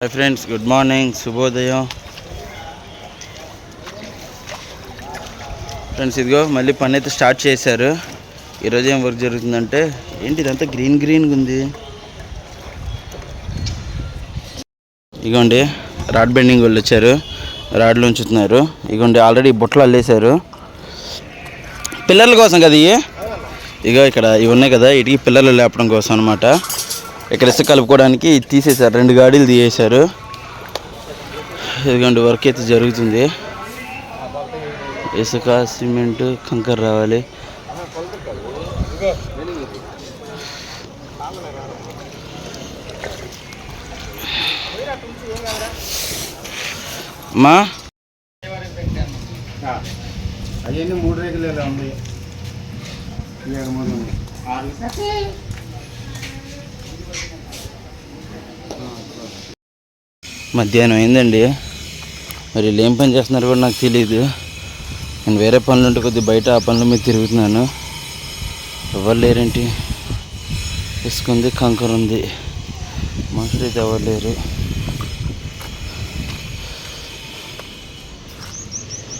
Hi friends good morning శుభోదయం friends ఇదిగో మళ్ళీ పని అయితే స్టార్ట్ చేశారు. ఈరోజు ఏం వర్క్ జరుగుతుందంటే ఏంటి ఇదంతా గ్రీన్ గ్రీన్గా ఉంది? ఇగోండి రాడ్ బెండింగ్ వాళ్ళు వచ్చారు. రాడ్లు ఉంచుతున్నారు ఇగోండి ఆల్రెడీ బుట్టలు అల్లేశారు. పిల్లర్ల కోసం కదా ఇవి? ఇగో ఇక్కడ ఇవి ఉన్నాయి కదా ఇటుకి పిల్లలు లేపడం కోసం అనమాట ఇక్కడ ఇసుక కలుపుకోవడానికి తీసేశారు. రెండు గాడీలు తీసేశారు ఇదిగోండి వర్క్ అయితే జరుగుతుంది. ఇసుక సిమెంట్ కంకర రావాలి. మా అవన్నీ మూడు ఇలా ఉంది ఏడు మూడు ఉంది. మధ్యాహ్నం అయిందండి. మరి వీళ్ళు ఏం పని చేస్తున్నారు కూడా నాకు తెలియదు నేను వేరే పనులు ఉంటే కొద్దిగా బయట ఆ పనుల మీద తిరుగుతున్నాను. ఎవరు లేరేంటి? ఇసుక ఉంది కంకర ఉంది. మనుషులు అయితే ఎవరు లేరు.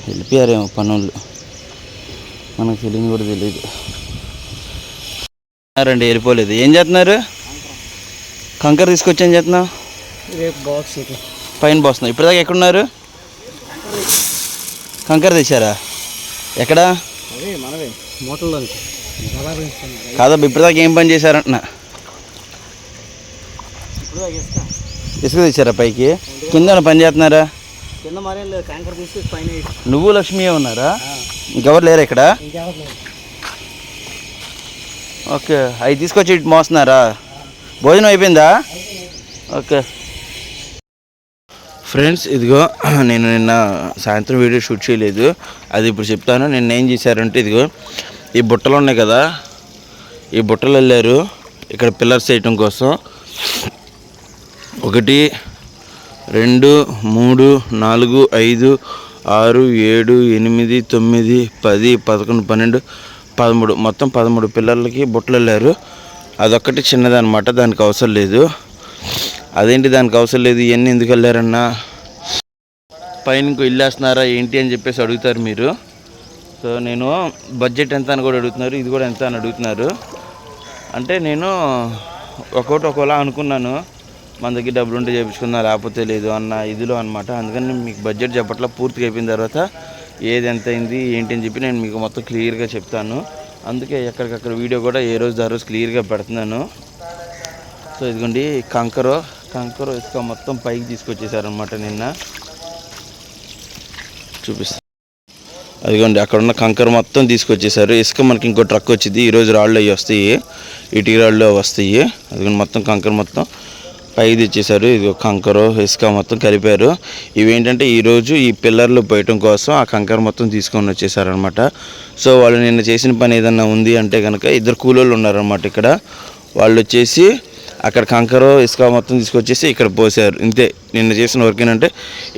వెళ్ళిపోయారేమో పనులు. మనకు తెలియని కూడా తెలియదు రండి వెళ్ళిపోలేదు. ఏం చేస్తున్నారు? కంకర తీసుకొచ్చి ఏం చేస్తున్నావు? రేపు బాక్స్ ఇది. పైన పోస్తున్నాం ఇప్పటిదాకా ఎక్కడున్నారు? కంకర తెచ్చారా ఎక్కడ? అదే మనవే మోటార్లోనికి కాదబ్బా ఇప్పటిదాకా ఏం పని చేశారంటున్నా. ఇసుక తెచ్చారా పైకి? కింద పని చేస్తున్నారా? కింద పైన. నువ్వు లక్ష్మి ఉన్నారా? ఇంకెవరు లేరు ఇక్కడ? ఓకే అవి తీసుకొచ్చి మోస్తున్నారా? భోజనం అయిపోయిందా. ఓకే. ఫ్రెండ్స్ ఇదిగో నేను నిన్న సాయంత్రం వీడియో షూట్ చేయలేదు. అది ఇప్పుడు చెప్తాను. నిన్న ఏం చేశారంటే ఇదిగో ఈ బుట్టలు ఉన్నాయి కదా ఈ బుట్టలు వెళ్ళారు ఇక్కడ పిల్లర్స్ వేయటం కోసం. ఒకటి రెండు మూడు నాలుగు ఐదు ఆరు ఏడు ఎనిమిది తొమ్మిది పది పదకొండు పన్నెండు పదమూడు. మొత్తం పదమూడు పిల్లలకి బుట్టలు వెళ్ళారు అదొక్కటి చిన్నదన్నమాట. దానికి అవసరం లేదు. అదేంటి దానికి అవసరం లేదు ఇవన్నీ ఎందుకు వెళ్ళారన్నా? పైన ఇంకో ఇల్లు వేస్తున్నారా ఏంటి అని చెప్పేసి అడుగుతారు మీరు. సో నేను బడ్జెట్ ఎంత అని కూడా అడుగుతున్నారు ఇది కూడా ఎంత అని అడుగుతున్నారు. అంటే నేను ఒక్కొక్కటి ఒకలా అనుకున్నాను మన దగ్గర డబ్బులు ఉంటే చేయించుకుందాం లేకపోతే లేదు అన్న ఇదిలో అనమాట అందుకని నేను మీకు బడ్జెట్ చెప్పట్లా పూర్తిగా అయిపోయిన తర్వాత ఏది ఎంత అయింది ఏంటి అని చెప్పి నేను మీకు మొత్తం క్లియర్గా చెప్తాను. అందుకే ఎక్కడికక్కడ వీడియో కూడా ఏ రోజు ఆ రోజు క్లియర్గా పెడుతున్నాను. సో ఇదిగోండి కంకరో కంకర ఇసుక మొత్తం పైకి తీసుకొచ్చేసారనమాట నిన్న. చూపిస్తాను అదిగోండి అక్కడ ఉన్న కంకర మొత్తం తీసుకొచ్చేసారు. ఇసుక మనకి ఇంకో ట్రక్ వచ్చింది. ఈరోజు రాళ్ళు అవి వస్తాయి. ఇటు రాళ్ళు వస్తాయి. అదిగోండి మొత్తం కంకర మొత్తం పైకి తెచ్చేసారు. ఇది కంకర ఇసుక మొత్తం కలిపారు ఇవేంటంటే ఈరోజు ఈ పిల్లర్లు పోయటం కోసం ఆ కంకర మొత్తం తీసుకొని వచ్చేసారనమాట సో వాళ్ళు నిన్న చేసిన పని ఏదన్నా ఉంది అంటే కనుక ఇద్దరు కూలోళ్ళు ఉన్నారనమాట ఇక్కడ. వాళ్ళు వచ్చేసి అక్కడ కంకర ఇసుక మొత్తం తీసుకొచ్చేసి ఇక్కడ పోసారు. ఇంతే. నిన్న చేసిన వర్క్ ఏంటంటే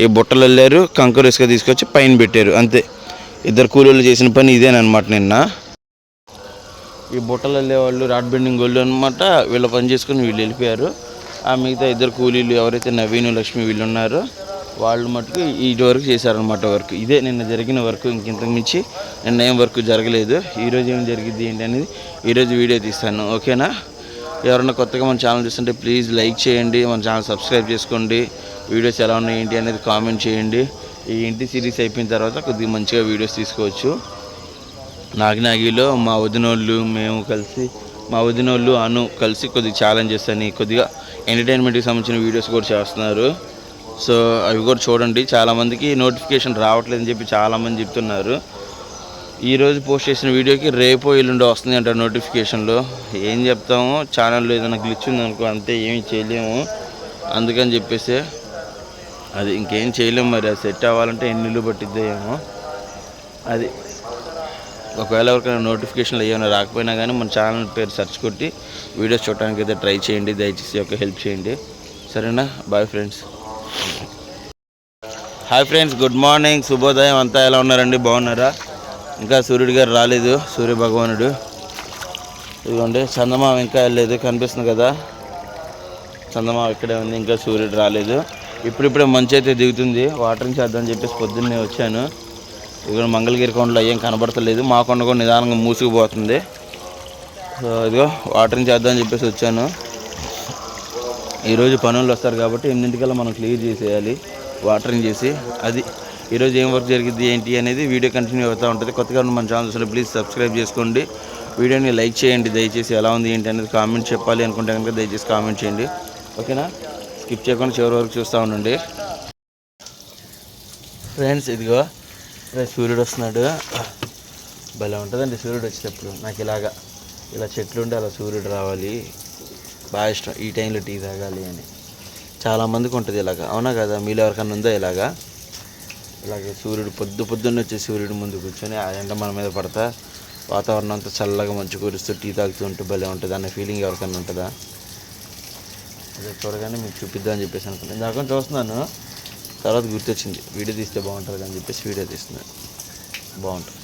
ఈ బుట్టలు వెళ్ళారు కంకర ఇసుక తీసుకొచ్చి పైన పెట్టారు. అంతే. ఇద్దరు కూలీలు చేసిన పని ఇదేనమాట నిన్న. ఈ బుట్టలు వెళ్ళేవాళ్ళు రాడ్ బెండింగ్ వాళ్ళు అనమాట వీళ్ళ పని చేసుకుని వీళ్ళు వెళ్ళిపోయారు. ఆ మిగతా ఇద్దరు కూలీలు ఎవరైతే నవీను లక్ష్మి వీళ్ళు ఉన్నారో వాళ్ళు మటుకు ఈ వరకు చేశారనమాట వర్క్. ఇదే నిన్న జరిగిన వర్క్. ఇంకింతకు మించి నిన్న ఏం వర్క్ జరగలేదు. ఈరోజు ఏం జరిగింది ఏంటి అనేది ఈరోజు వీడియో తీస్తాను. ఓకేనా? ఎవరైనా కొత్తగా మన ఛానల్ చూస్తుంటే ప్లీజ్ లైక్ చేయండి మన ఛానల్ సబ్స్క్రైబ్ చేసుకోండి. వీడియోస్ ఎలా ఉన్నాయి ఏంటి అనేది కామెంట్ చేయండి. ఈ ఇంటి సిరీస్ అయిపోయిన తర్వాత కొద్దిగా మంచిగా వీడియోస్ తీసుకోవచ్చు. నాగినాగిలో మా వదినోళ్ళు మేము కలిసి మా వదినోళ్ళు అను కలిసి కొద్దిగా ఛాలెంజెస్ అని కొద్దిగా ఎంటర్టైన్మెంట్కి సంబంధించిన వీడియోస్ కూడా చేస్తున్నారు. సో అవి కూడా చూడండి. చాలామందికి నోటిఫికేషన్ రావట్లేదని చెప్పి చాలామంది చెప్తున్నారు. ఈరోజు పోస్ట్ చేసిన వీడియోకి రేపో ఎల్లుండో వస్తుంది అంట నోటిఫికేషన్లో. ఏం చెప్తాము? ఛానల్లో ఏదైనా గ్లిచ్ ఉందనుకో అంతే ఏమి చేయలేము. అందుకని చెప్పేసి అది ఇంకేం చేయలేము మరి. అది సెట్ అవ్వాలంటే ఎన్ని ఇల్లు ఏమో. అది ఒకవేళ ఎవరికైనా నోటిఫికేషన్లు ఏమైనా రాకపోయినా కానీ మన ఛానల్ పేరు సెర్చ్ కొట్టి వీడియోస్ చూడడానికి అయితే ట్రై చేయండి. దయచేసి ఒక హెల్ప్ చేయండి. సరేనా? Bye friends hi friends good morning శుభోదయం అంతా ఎలా ఉన్నారండి? బాగున్నారా? ఇంకా సూర్యుడు గారు రాలేదు సూర్య భగవానుడు. ఇదిగోండి చందమామ ఇంకా వెళ్ళలేదు కనిపిస్తుంది కదా. చందమామ ఇక్కడే ఉంది ఇంకా సూర్యుడు రాలేదు. ఇప్పుడిప్పుడే మంచి అయితే దిగుతుంది వాటరింగ్ చేద్దామని చెప్పేసి పొద్దున్నే వచ్చాను. ఇదిగో మంగళగిరి కొండలో ఏం కనబడతలేదు మా కొండ కూడా నిదానంగా మూసుకుపోతుంది. సో ఇదిగో వాటరింగ్ చేద్దామని చెప్పేసి వచ్చాను. ఈరోజు పనులు వస్తారు కాబట్టి ఎనిమిదింటికల్లా మనం క్లియర్ చేసేయాలి వాటరింగ్ చేసి. అది ఈరోజు ఏం వర్క్ జరిగింది ఏంటి అనేది వీడియో కంటిన్యూ అవుతూ ఉంటుంది. కొత్తగా ఉన్న మన ఛానల్ చూస్తే ప్లీజ్ సబ్స్క్రైబ్ చేసుకోండి. వీడియోని లైక్ చేయండి దయచేసి ఎలా ఉంది ఏంటి అనేది కామెంట్ చెప్పాలి అనుకుంటే కనుక దయచేసి కామెంట్ చేయండి. ఓకేనా? స్కిప్ చేయకుండా చివరి వరకు చూస్తూ ఉండండి. ఫ్రెండ్స్ ఇదిగో రే సూర్యుడు వస్తున్నాడు. భలే ఉంటుందండి సూర్యుడు వచ్చేటప్పుడు. నాకు ఇలాగా ఇలా చెట్లు ఉంటే అలా సూర్యుడు రావాలి. బాగా ఇష్టం. ఈ టైంలో టీ తాగాలి అని. చాలామందికి ఉంటుంది ఇలాగా. అవునా కదా? మీలో ఎవరికన్నా ఉందా ఇలాగా? ఇలాగే సూర్యుడు పొద్దు పొద్దున్న వచ్చే సూర్యుడు ముందు కూర్చొని ఆ ఎండ మన మీద పడతా. వాతావరణం అంతా చల్లగా మంచు కురుస్తూ టీ తాగుతూ ఉంటే భలే ఉంటుంది అన్న ఫీలింగ్ ఎవరికైనా ఉంటుందా? అదే చూడగానే మీకు చూపిద్దామని చెప్పేసి అనుకున్నాను ఇందాక చూస్తున్నాను తర్వాత గుర్తొచ్చింది. వీడియో తీస్తే బాగుంటుంది అని చెప్పేసి వీడియో తీస్తున్నాను బాగుంటుంది.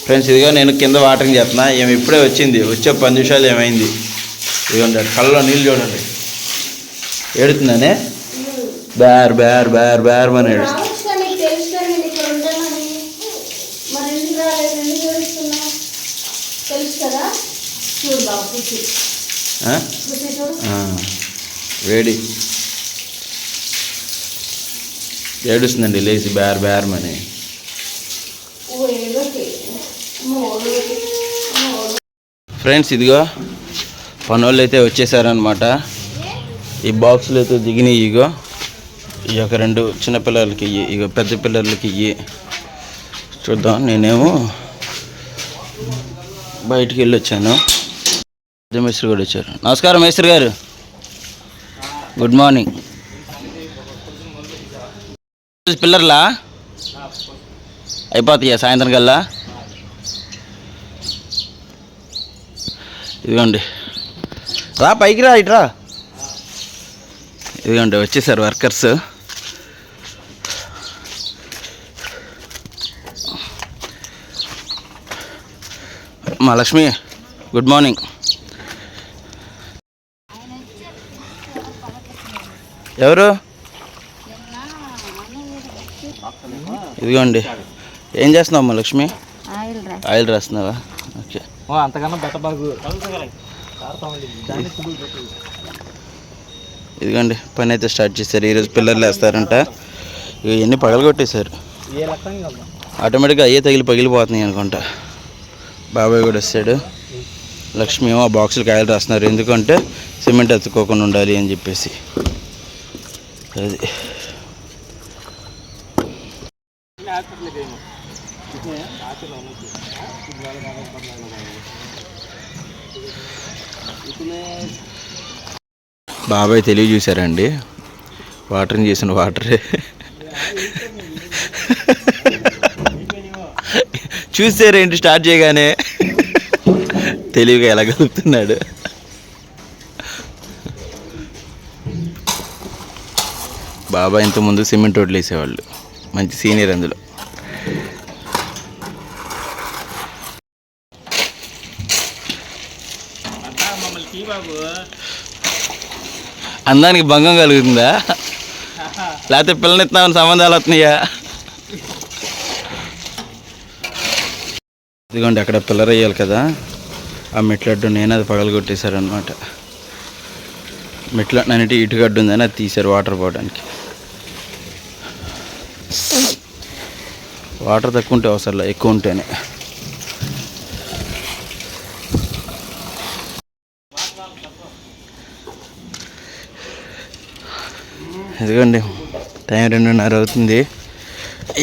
ఫ్రెండ్స్ ఇదిగో నేను కింద వాటరింగ్ చేస్తున్నా. ఏమి ఇప్పుడే వచ్చింది. వచ్చే పది నిమిషాలు ఏమైంది? ఇదిగోండి కళ్ళలో నీళ్ళు చూడండి. ఏడుతుందనే? బేర్ బేర్ బేర్ బేర్ అని ఏడుస్తుంది రావచ్చు కానీ నీకు తెలుసు కానీ నేను ఇక్కడ ఉంటానని మరి ఎందుకు రాలేదు ఎందుకు ఏడుస్తున్నావు తెలుసు కదా చూడు బాబు కూర్చో ఆ? కూర్చో చూడు ఆ, వేడి. ఏడుస్తుందండి లేచి బేర్ బేర్ అని ఓ ఏడోకి మూడు మూడు. ఫ్రెండ్స్ ఇదిగో పనోళ్ళు అయితే వచ్చేసారనమాట ఈ బాక్సులు అయితే దిగినాయి ఇగో. ఈ యొక్క రెండు చిన్నపిల్లలకి ఇయ్యి ఇగో పెద్ద పిల్లలకి ఇయ్యి. చూద్దాం నేనేమో బయటికి వెళ్ళి వచ్చాను పెద్ద మేస్త్రి కూడా వచ్చారు. నమస్కారం మేస్త్రి గారు. గుడ్ మార్నింగ్ పిల్లర్లా? అయిపోతాయా సాయంత్రం కల్లా? ఇదిగోండి. రా పైకి రా ఇట్రా ఇదిగోండి వచ్చేసారు వర్కర్స్. మా లక్ష్మి గుడ్ మార్నింగ్ ఎవరు? ఇదిగోండి. ఏం చేస్తున్నావు మా లక్ష్మి? ఆయిల్ రా. ఆయిల్ రాస్తున్నావా? ఓకే. అంతకన్నా ఇదిగోండి పని అయితే స్టార్ట్ చేశారు. ఈరోజు పిల్లర్లు వేస్తారంట ఇవన్నీ పగలగొట్టేశారు. ఆటోమేటిక్గా అయ్యే తగిలి పగిలిపోతున్నాయి అనుకుంటా. బాబాయ్ కూడా వస్తాడు. లక్ష్మి ఏమో ఆ బాక్సులు కాయలు రాస్తున్నారు. ఎందుకంటే సిమెంట్ ఎత్తుకోకుండా ఉండాలి అని చెప్పేసి. అది. బాబాయ్ తెలివి చూసారండి వాటర్ని చేసిన వాటరే. చూసారేంటి స్టార్ట్ చేయగానే? తెలివిగా ఎలా కలుపుతున్నాడు బాబా ఇంతకుముందు సిమెంట్ రోడ్లు వేసేవాళ్ళు. మంచి సీనియర్ అందులో. అందానికి భంగం కలుగుతుందా లేకపోతే పిల్లనిస్తామని సంబంధాలు వస్తున్నాయా? ఇదిగోండి అక్కడ పిల్లర్ వేయాలి కదా. ఆ మెట్లడ్డు నేను అది పగలగొట్టేశారు అనమాట మెట్ల నన్నిటి ఇటుగడ్డు ఉందని అది తీశారు వాటర్ పోవడానికి. వాటర్ తక్కువ ఉంటే అవసరం ఎక్కువ ఉంటేనే. ఎందుకండి టైం రెండున్నర అవుతుంది.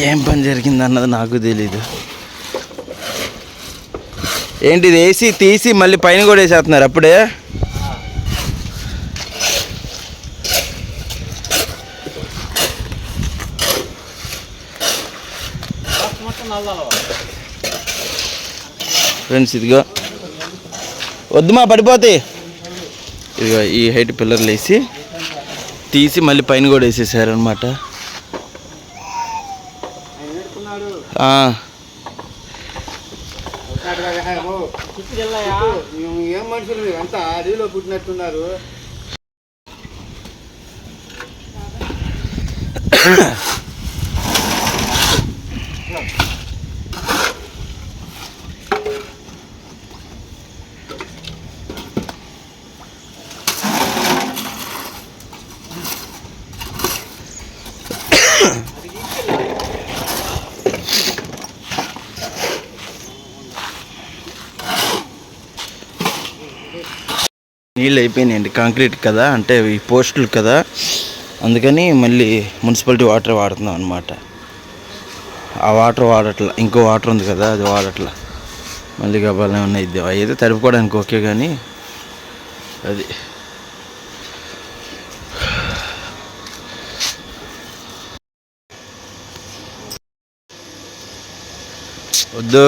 ఏం పని జరిగింది అన్నది నాకు తెలీదు. ఏంటి ఇది వేసి తీసి మళ్ళీ పైన కూడా వేసేస్తున్నారు అప్పుడే? ఫ్రెండ్స్ ఇదిగో. వద్దుమా పడిపోతే. ఇదిగో ఈ హైట్ పిల్లర్లు వేసి తీసి మళ్ళీ పైన కూడా వేసేసారనమాట ఏం పుట్టినట్టున్నారు నీళ్ళు అయిపోయినాయండి కాంక్రీట్ కదా అంటే ఈ పోస్టులు కదా. అందుకని మళ్ళీ మున్సిపాలిటీ వాటర్ వాడుతున్నాం అనమాట ఆ వాటర్ వాడట్లా ఇంకో వాటర్ ఉంది కదా అది వాడట్లా. మళ్ళీ గబాలనే ఉన్నాయి. ఇది అయితే తడుపుకోవడానికి ఓకే కానీ అది. వద్దు.